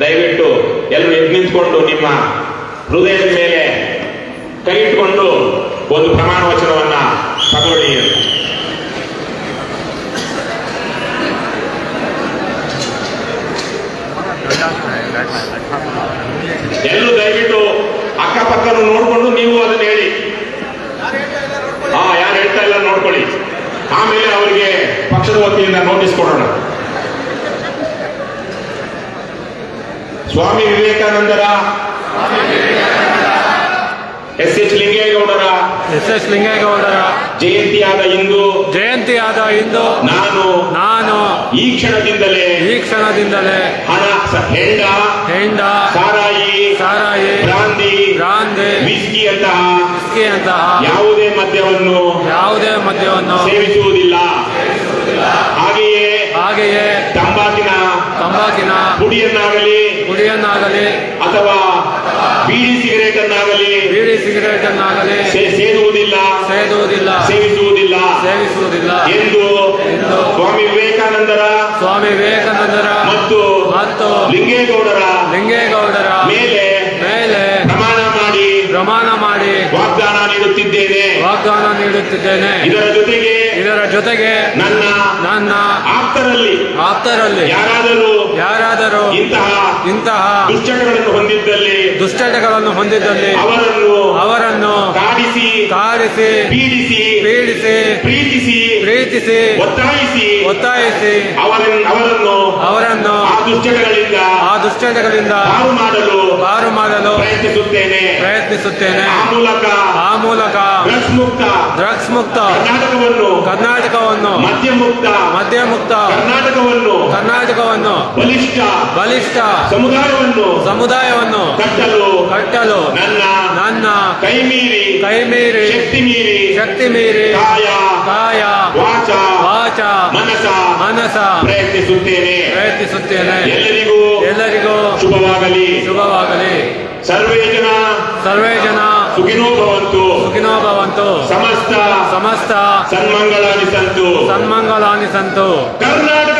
ದಯವಿಟ್ಟು ಎಲ್ಲರೂ ಎದ್ದು ನಿಮ್ಮ ಹೃದಯದ ಮೇಲೆ ಕೈ ಇಟ್ಕೊಂಡು ಒಂದು ಪ್ರಮಾಣ ವಚನವನ್ನ ತಗೊಳ್ಳಿ. ಎಲ್ಲರೂ ದಯವಿಟ್ಟು ಅಕ್ಕಪಕ್ಕನು ನೋಡ್ಕೊಂಡು ನೀವು ಅದನ್ನ ಹೇಳಿ. ಹಾ ಯಾರು ಹೇಳ್ತಾ ಇಲ್ಲ ನೋಡ್ಕೊಳ್ಳಿ. ಆಮೇಲೆ ಅವರಿಗೆ ಪಕ್ಷದ ವತಿಯಿಂದ ನೋಟಿಸ್ ಕೊಡೋಣ. ಸ್ವಾಮಿ ವಿವೇಕಾನಂದರ ಎಸ್ ಎಚ್ ಲಿಂಗೇಗೌಡರ ಎಸ್ ಎಸ್ ಲಿಂಗೇಗೌಡರ ಜಯಂತಿಯಾದ ಇಂದು ಜಯಂತಿಯಾದ ಇಂದು ನಾನು ನಾನು ಈ ಕ್ಷಣದಿಂದಲೇ ಈ ಕ್ಷಣದಿಂದಲೇ ಹಣ ಹೆಂಡ ಹೆಂಡ ಸಾರಾಯಿ ಸಾರಾಯಿ ಭ್ರಾಂತಿ ಬ್ರಾಂದಿ ವಿಸ್ಕಿಯಂತಹ ವಿಸ್ಕಿಯಂತಹ ಯಾವುದೇ ಮದ್ಯವನ್ನು ಯಾವುದೇ ಮದ್ಯವನ್ನು ಸೇವಿಸುವುದಿಲ್ಲ. ಹಾಗೆಯೇ ಹಾಗೆಯೇ ತಂಬಾಕಿನ ತಂಬಾಕಿನ ಪುಡಿಯನ್ನಾಗಲಿ ಪುಡಿಯನ್ನಾಗಲಿ ಅಥವಾ ಬೀಡಿ ಸಿಗರೇಟ್ ಅನ್ನಾಗಲಿ ಬೀಡಿ ಸಿಗರೇಟ್ ಅನ್ನಾಗಲಿ ಸೇದುವುದಿಲ್ಲ ಸೇದುವುದಿಲ್ಲ ಸೇವಿಸುವುದಿಲ್ಲ. ಸೇವಿಸುವುದಿಲ್ಲ. ಎಂದು ಎಂದು ಸ್ವಾಮಿ ವಿವೇಕಾನಂದರ ಸ್ವಾಮಿ ವಿವೇಕಾನಂದರ ಮತ್ತು ಮತ್ತು ಲಿಂಗೇಗೌಡರ ಲಿಂಗೇಗೌಡರ ಮೇಲೆ ಮೇಲೆ ಪ್ರಮಾಣ ಮಾಡಿ ಪ್ರಮಾಣ ಮಾಡಿ ವಾಗ್ದಾನ ನೀಡುತ್ತಿದ್ದೇನೆ. ವಾಗ್ದಾನ ನೀಡುತ್ತಿದ್ದೇನೆ. ಇದರ ಜೊತೆಗೆ ಇದರ ಜೊತೆಗೆ ನನ್ನ ನನ್ನ ಆಪ್ತರಲ್ಲಿ ಆಪ್ತರಲ್ಲಿ ಯಾರಾದರೂ ಯಾರಾದರೂ ಇಂತಹ ಇಂತಹ ದುಶ್ಚಟಗಳನ್ನು ಹೊಂದಿದ್ದಲ್ಲಿ ದುಶ್ಚಟಗಳನ್ನು ಹೊಂದಿದ್ದಲ್ಲಿ ಅವರನ್ನು ಅವರನ್ನು ಕಾಡಿಸಿ ಕಾಡಿಸಿ ಪೀಡಿಸಿ ಪೀಡಿಸಿ ಪ್ರೀತಿಸಿ ಪ್ರೀತಿಸಿ ಒತ್ತಾಯಿಸಿ ಒತ್ತಾಯಿಸಿ ಅವರನ್ನು ಅವರನ್ನು ಅವರನ್ನು ಆ ದುಶ್ಚಟಗಳಿಂದ ಆ ದುಶ್ಚಟಗಳಿಂದ ಪಾರು ಮಾಡಲು ಪಾರು ಮಾಡಲು ಪ್ರಯತ್ನಿಸುತ್ತೇನೆ. ಪ್ರಯತ್ನಿಸುತ್ತೇನೆ. ಆ ಮೂಲಕ ಆ ಮೂಲಕ ಡ್ರಗ್ಸ್ ಮುಕ್ತ ಡ್ರಗ್ಸ್ ಮುಕ್ತ ಕರ್ನಾಟಕವನ್ನು ಮಧ್ಯಮುಕ್ತ ಮದ್ಯ ಮುಕ್ತ ಕರ್ನಾಟಕವನ್ನು ಕರ್ನಾಟಕವನ್ನು ಬಲಿಷ್ಠ ಬಲಿಷ್ಠ ಸಮುದಾಯವನ್ನು ಸಮುದಾಯವನ್ನು ಕಟ್ಟಲು ಕಟ್ಟಲು ನನ್ನ ನನ್ನ ಕೈ ಮೀರಿ ಕೈ ಮೀರಿ ಶಕ್ತಿ ಮೀರಿ ಶಕ್ತಿ ಮೀರಿ ಕಾಯ ಕಾಯ ವಾಚ ವಾಚ ಮನಸ ಮನಸ ಪ್ರಯತ್ನಿಸುತ್ತೇನೆ ಪ್ರಯತ್ನಿಸುತ್ತೇನೆ ಎಲ್ಲರಿಗೂ ಎಲ್ಲರಿಗೂ ಶುಭವಾಗಲಿ ಶುಭವಾಗಲಿ ಸರ್ವೇ ಜನ ಸರ್ವೇ ಜನ ಸುಖಿನೋ ಭವಂತು. సమస్త సన్మంగళాన్ని సంతు. సన్మంగళాన్ని సంతు. కర్ణాటక